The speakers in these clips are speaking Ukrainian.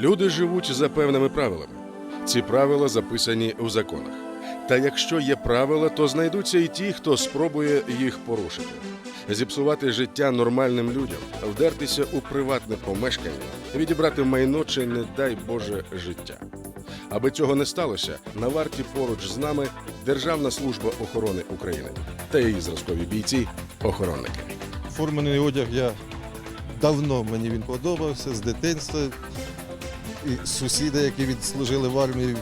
Люди живуть за певними правилами. Ці правила записані у законах. Та якщо є правила, то знайдуться і ті, хто спробує їх порушити. Зіпсувати життя нормальним людям, вдертися у приватне помешкання, відібрати майно чи, не дай Боже, життя. Аби цього не сталося, на варті поруч з нами Державна служба охорони України та її зразкові бійці охоронники. Формений одяг я давно мені він подобався з дитинства. І сусіди, які відслужили в армії,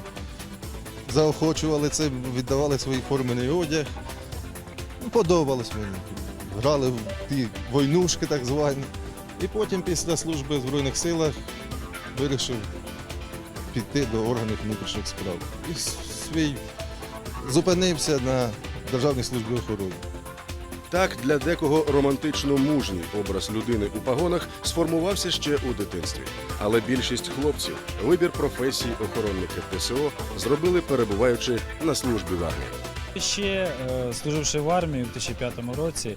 заохочували це, віддавали свій формений одяг. Ну, Подобалось мені. Грали в ті войнушки так звані. І потім після служби в Збройних силах вирішив піти до органів внутрішніх справ. І свій зупинився на Державній службі охорони. Так, для декого романтично мужній образ людини у пагонах сформувався ще у дитинстві. Але більшість хлопців вибір професії охоронника ТСО зробили перебуваючи на службі в армії. Ще е, служивши в армії у 2005 році, е,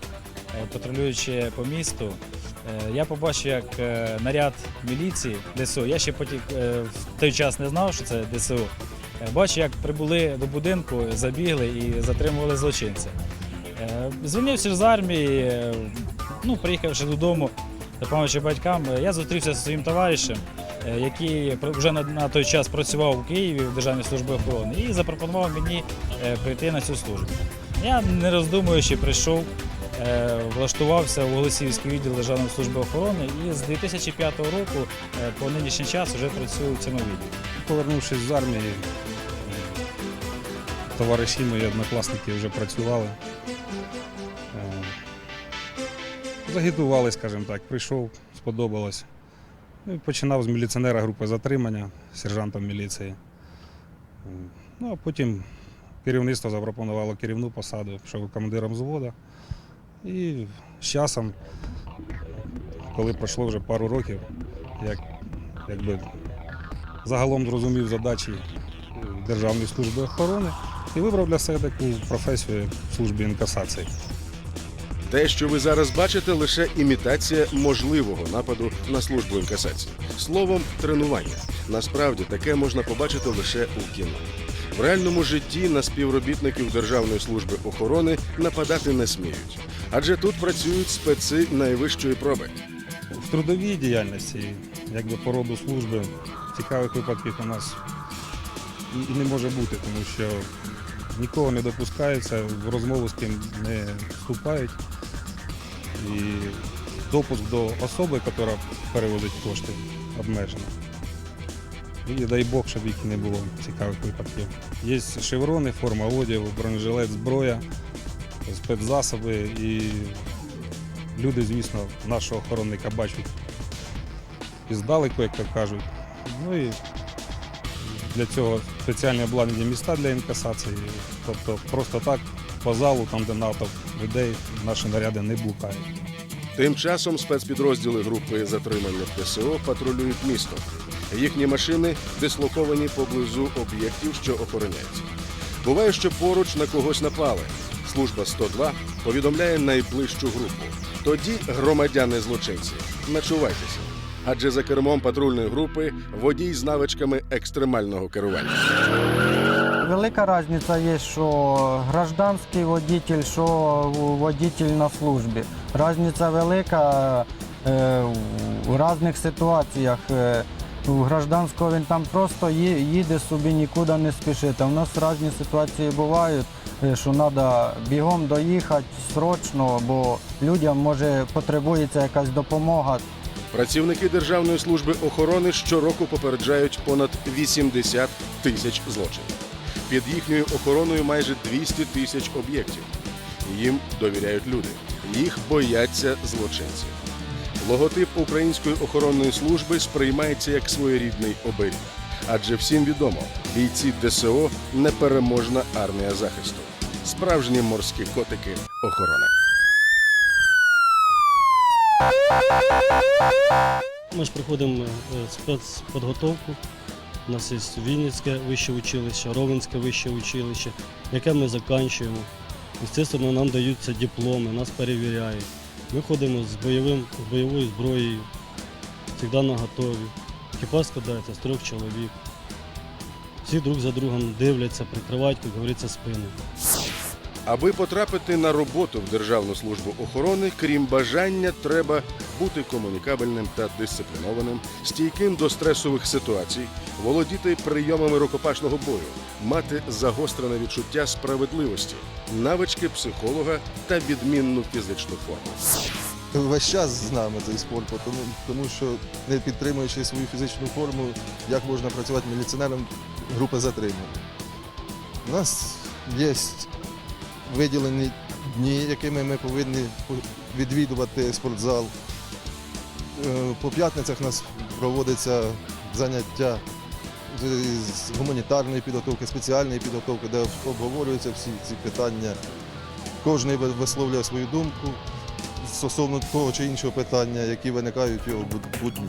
патрулюючи по місту, е, я побачив, як наряд міліції ДСУ, я ще потім е, в той час не знав, що це ДСУ. Бачив, як прибули до будинку, забігли і затримували злочинця. Е, Звільнився з армії, е, ну, приїхавши додому, допомагаючи батькам, е, я зустрівся зі своїм товаришем, який вже на, той час працював у Києві в Державній службі охорони, і запропонував мені прийти на цю службу. Я, не роздумуючи, прийшов, влаштувався у Голосіївський відділ Державної служби охорони і з 2005 року по нинішній час вже працюю в цьому відділі. Повернувшись з армії, товариші мої однокласники вже працювали. Е, Загітували, скажімо так, прийшов, сподобалось. Ну, Починав з міліціонера групи затримання, сержантом міліції. Е, Ну, а потім керівництво запропонувало керівну посаду, пішов командиром взводу. І з часом, коли пройшло вже пару років, як, якби загалом зрозумів задачі Державної служби охорони і вибрав для себе таку професію в службі інкасації. Те, що ви зараз бачите, лише імітація можливого нападу на службу інкасації. Словом, тренування. Насправді таке можна побачити лише у кіно. В реальному житті на співробітників Державної служби охорони нападати не сміють, адже тут працюють специ найвищої проби. В трудовій діяльності, якби по роду служби, цікавих випадків у нас і і не може бути, тому що нікого не допускається, в розмову з ким не вступають. І допуск до особи, яка перевозить кошти, обмежено. І дай Бог, щоб їх не було цікавих випадків. Є шеврони, форма одягу, бронежилет, зброя, спецзасоби і люди, звісно, нашого охоронника бачать і здалеку, як то кажуть. Ну і для цього спеціальні обладнані міста для інкасації. Тобто просто так по залу, там де натовп людей, наші наряди не блукають. Тим часом спецпідрозділи групи затримання ТСО патрулюють місто. Їхні машини дислоковані поблизу об'єктів, що охороняються. Буває, що поруч на когось напали. Служба 102 повідомляє найближчу групу. Тоді громадяни злочинці, начувайтеся. Адже за кермом патрульної групи водій з навичками екстремального керування. Велика різниця є, що гражданський водитель, що водитель на службі. Різниця велика е, в різних ситуаціях. Е, У гражданського він там просто їде собі, нікуди не спішить. А в нас різні ситуації бувають, е, що треба бігом доїхати срочно, бо людям може потребується якась допомога. Працівники Державної служби охорони щороку попереджають понад 80 тисяч злочинів. Під їхньою охороною майже 200 тисяч об'єктів. Їм довіряють люди. Їх бояться злочинці. Логотип української охоронної служби сприймається як своєрідний оберіг. Адже всім відомо, бійці ДСО непереможна армія захисту. Справжні морські котики охорони. Ми ж проходимо е, спецпідготовку. У нас є Вінницьке вище училище, Ровенське вище училище, яке ми закінчуємо. Звісно, нам даються дипломи, нас перевіряють. Ми ходимо з, бойовим, з бойовою зброєю, завжди на готові. Екіпаж складається з трьох чоловік. Всі друг за другом дивляться, прикривають, як говориться, спину. Аби потрапити на роботу в Державну службу охорони, крім бажання, треба бути комунікабельним та дисциплінованим, стійким до стресових ситуацій, володіти прийомами рукопашного бою, мати загострене відчуття справедливості, навички психолога та відмінну фізичну форму. Весь час з нами цей спорт, тому, тому що не підтримуючи свою фізичну форму, як можна працювати міліціонером групи затримання. У нас є виділені дні, якими ми повинні відвідувати спортзал. Е, По п'ятницях у нас проводиться заняття з- гуманітарної підготовки, спеціальної підготовки, де обговорюються всі ці питання. Кожен висловлює свою думку стосовно того чи іншого питання, які виникають у його буд- будні.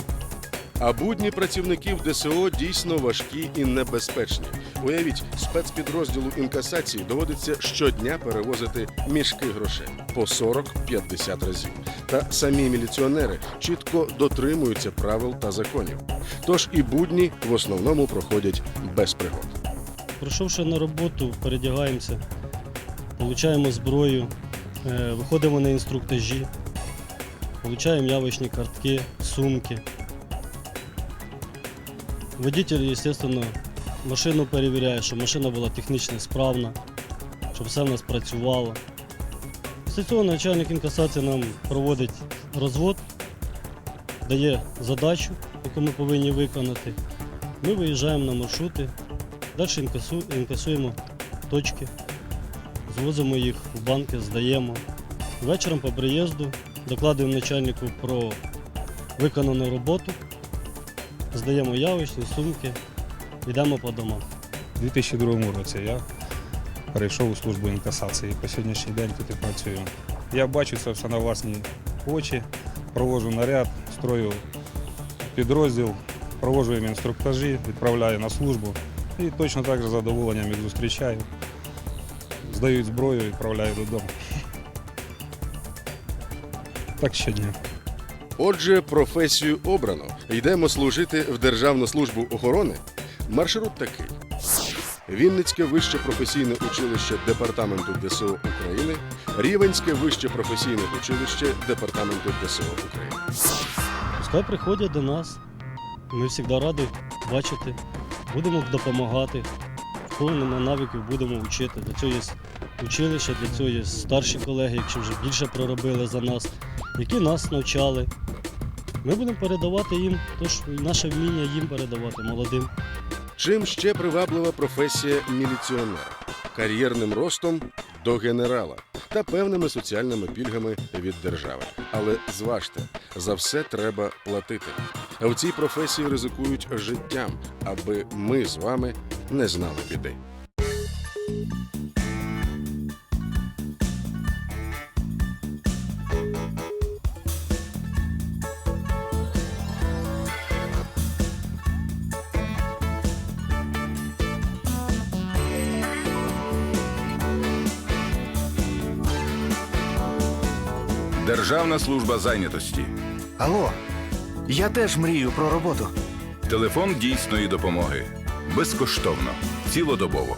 А будні працівників ДСО дійсно важкі і небезпечні. Уявіть, спецпідрозділу інкасації доводиться щодня перевозити мішки грошей по 40-50 разів. Та самі міліціонери чітко дотримуються правил та законів. Тож і будні в основному проходять без пригод. Прийшовши на роботу, передягаємося, отримуємо зброю, е, виходимо на інструктажі, отримуємо явочні картки, сумки. Водитель, звісно, машину перевіряє, щоб машина була технічно справна, щоб все в нас працювало. Після цього начальник інкасації нам проводить розвод, дає задачу, яку ми повинні виконати. Ми виїжджаємо на маршрути, Далі інкасу, інкасуємо точки, звозимо їх в банки, здаємо. Вечором по приїзду докладуємо начальнику про виконану роботу, здаємо явочні сумки, йдемо по домах. У 2002 році я перейшов у службу інкасації. По сьогоднішній день тут і працюю. Я бачу це все на власні очі, проводжу наряд, строю підрозділ, проводжу їм інструктажі, відправляю на службу. І точно так же з задоволенням їх зустрічаю. Здають зброю відправляю додому. Так щодня. Отже, професію обрано. Йдемо служити в Державну службу охорони. Маршрут такий: Вінницьке вище професійне училище Департаменту ДСО України, Рівенське вище професійне училище Департаменту ДСО України. Пускай приходять до нас. Ми завжди раді бачити, будемо допомагати. Кого навиків, будемо вчити. Для цього є училище, для цього є старші колеги, які вже більше проробили за нас, які нас навчали. Ми будемо передавати їм, тож наше вміння їм передавати молодим. Чим ще приваблива професія міліціонера? Кар'єрним ростом до генерала та певними соціальними пільгами від держави. Але зважте, за все треба платити. А в цій професії ризикують життям, аби ми з вами не знали біди. Державна служба зайнятості. Алло, я теж мрію про роботу. Телефон дійсної допомоги. Безкоштовно. Цілодобово.